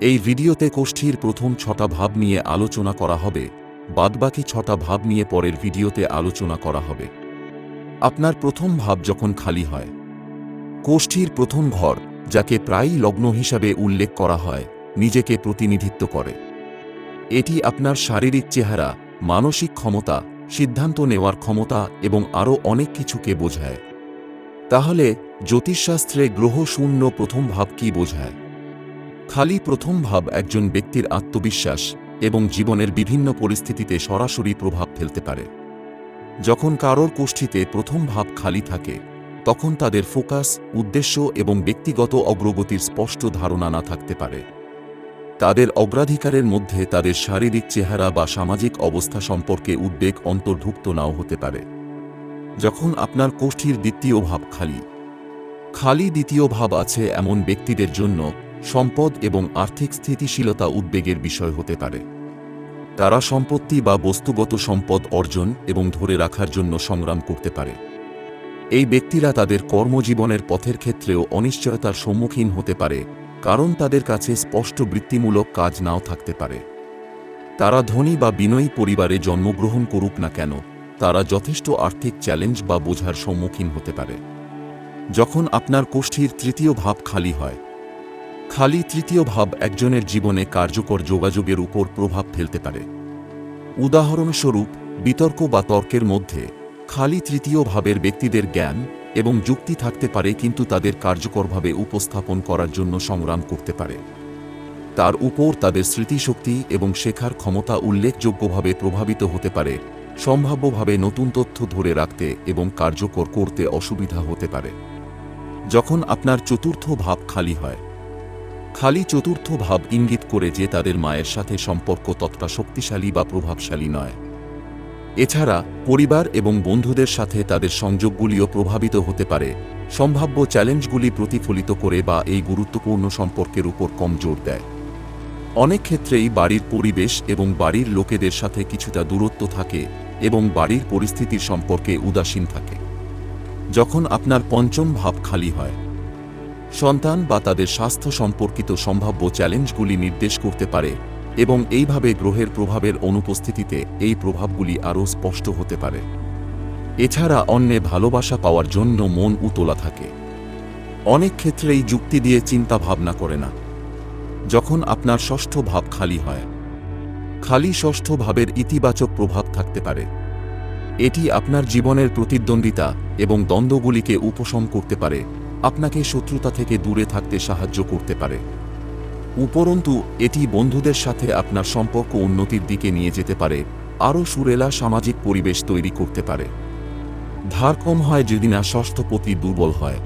এই ভিডিওতে কোষ্ঠীর প্রথম ছটা ভাব নিয়ে আলোচনা করা হবে, বাদবাকি ছটা ভাব নিয়ে পরের ভিডিওতে আলোচনা করা হবে। আপনার প্রথম ভাব যখন খালি হয়, কোষ্ঠীর প্রথম ঘর, যাকে প্রায়ই লগ্ন হিসাবে উল্লেখ করা হয়, নিজেকে প্রতিনিধিত্ব করে। এটি আপনার শারীরিক চেহারা, মানসিক ক্ষমতা, সিদ্ধান্ত নেওয়ার ক্ষমতা এবং আরও অনেক কিছুকে বোঝায়। তাহলে জ্যোতিষশাস্ত্রে গ্রহ শূন্য প্রথম ভাব কি বোঝায়? খালি প্রথম ভাব একজন ব্যক্তির আত্মবিশ্বাস এবং জীবনের বিভিন্ন পরিস্থিতিতে সরাসরি প্রভাব ফেলতে পারে। যখন কারোর কোষ্ঠীতে প্রথম ভাব খালি থাকে, তখন তাদের ফোকাস, উদ্দেশ্য এবং ব্যক্তিগত অগ্রগতির স্পষ্ট ধারণা না থাকতে পারে। তাদের অগ্রাধিকারের মধ্যে তাদের শারীরিক চেহারা বা সামাজিক অবস্থা সম্পর্কে উদ্বেগ অন্তর্ভুক্ত নাও হতে পারে। যখন আপনার কোষ্ঠীর দ্বিতীয় ভাব খালি খালি দ্বিতীয় ভাব আছে এমন ব্যক্তিদের জন্য সম্পদ এবং আর্থিক স্থিতিশীলতা উদ্বেগের বিষয় হতে পারে। তারা সম্পত্তি বা বস্তুগত সম্পদ অর্জন এবং ধরে রাখার জন্য সংগ্রাম করতে পারে। এই ব্যক্তিরা তাদের কর্মজীবনের পথের ক্ষেত্রেও অনিশ্চয়তার সম্মুখীন হতে পারে, কারণ তাদের কাছে স্পষ্ট বৃত্তিমূলক কাজ নাও থাকতে পারে। তারা ধনী বা বিনয়ী পরিবারে জন্মগ্রহণ করুক না কেন, তারা যথেষ্ট আর্থিক চ্যালেঞ্জ বা বোঝার সম্মুখীন হতে পারে। যখন আপনার কোষ্ঠীর তৃতীয় ভাব খালি হয় খালি তৃতীয় ভাব একজনের জীবনে কার্যকর যোগাযোগের উপর প্রভাব ফেলতে পারে। উদাহরণস্বরূপ, বিতর্ক বা তর্কের মধ্যে খালি তৃতীয় ভাবের ব্যক্তিদের জ্ঞান এবং যুক্তি থাকতে পারে কিন্তু তাদের কার্যকরভাবে উপস্থাপন করার জন্য সংগ্রাম করতে পারে। তার উপর তাদের স্মৃতিশক্তি এবং শেখার ক্ষমতা উল্লেখযোগ্যভাবে প্রভাবিত হতে পারে, সম্ভাব্যভাবে নতুন তথ্য ধরে রাখতে এবং কার্যকর করতে অসুবিধা হতে পারে। যখন আপনার চতুর্থ ভাব খালি হয় খালি চতুর্থ ভাব ইঙ্গিত করে যে তাদের মায়ের সাথে সম্পর্ক ততটা শক্তিশালী বা প্রভাবশালী নয়। এছাড়া পরিবার এবং বন্ধুদের সাথে তাদের সংযোগগুলিও প্রভাবিত হতে পারে, সম্ভাব্য চ্যালেঞ্জগুলি প্রতিফলিত করে বা এই গুরুত্বপূর্ণ সম্পর্কের উপর কম জোর দেয়। অনেক ক্ষেত্রেই বাড়ির পরিবেশ এবং বাড়ির লোকেদের সাথে কিছুটা দূরত্ব থাকে এবং বাড়ির পরিস্থিতির সম্পর্কে উদাসীন থাকে। যখন আপনার পঞ্চম ভাব খালি হয় সন্তান বা তাদের স্বাস্থ্য সম্পর্কিত সম্ভাব্য চ্যালেঞ্জগুলি নির্দেশ করতে পারে এবং এইভাবে গ্রহের প্রভাবের অনুপস্থিতিতে এই প্রভাবগুলি আরও স্পষ্ট হতে পারে। এছাড়া অন্যে ভালোবাসা পাওয়ার জন্য মন উতলা থাকে। অনেক ক্ষেত্রেই যুক্তি দিয়ে চিন্তা ভাবনা করে না। যখন আপনার ষষ্ঠ ভাব খালি হয়, খালি ষষ্ঠ ভাবের ইতিবাচক প্রভাব থাকতে পারে। এটি আপনার জীবনের প্রতিদ্বন্দ্বিতা এবং দ্বন্দ্বগুলিকে উপশম করতে পারে। আপনাকে শত্রুতা থেকে দূরে থাকতে সাহায্য করতে পারে। উপরন্তু, এটি বন্ধুদের সাথে আপনার সম্পর্ক উন্নতির দিকে নিয়ে যেতে পারে, আরও সুরেলা সামাজিক পরিবেশ তৈরি করতে পারে। ধার কম হয় যদি না ষষ্ঠপতি দুর্বল হয়।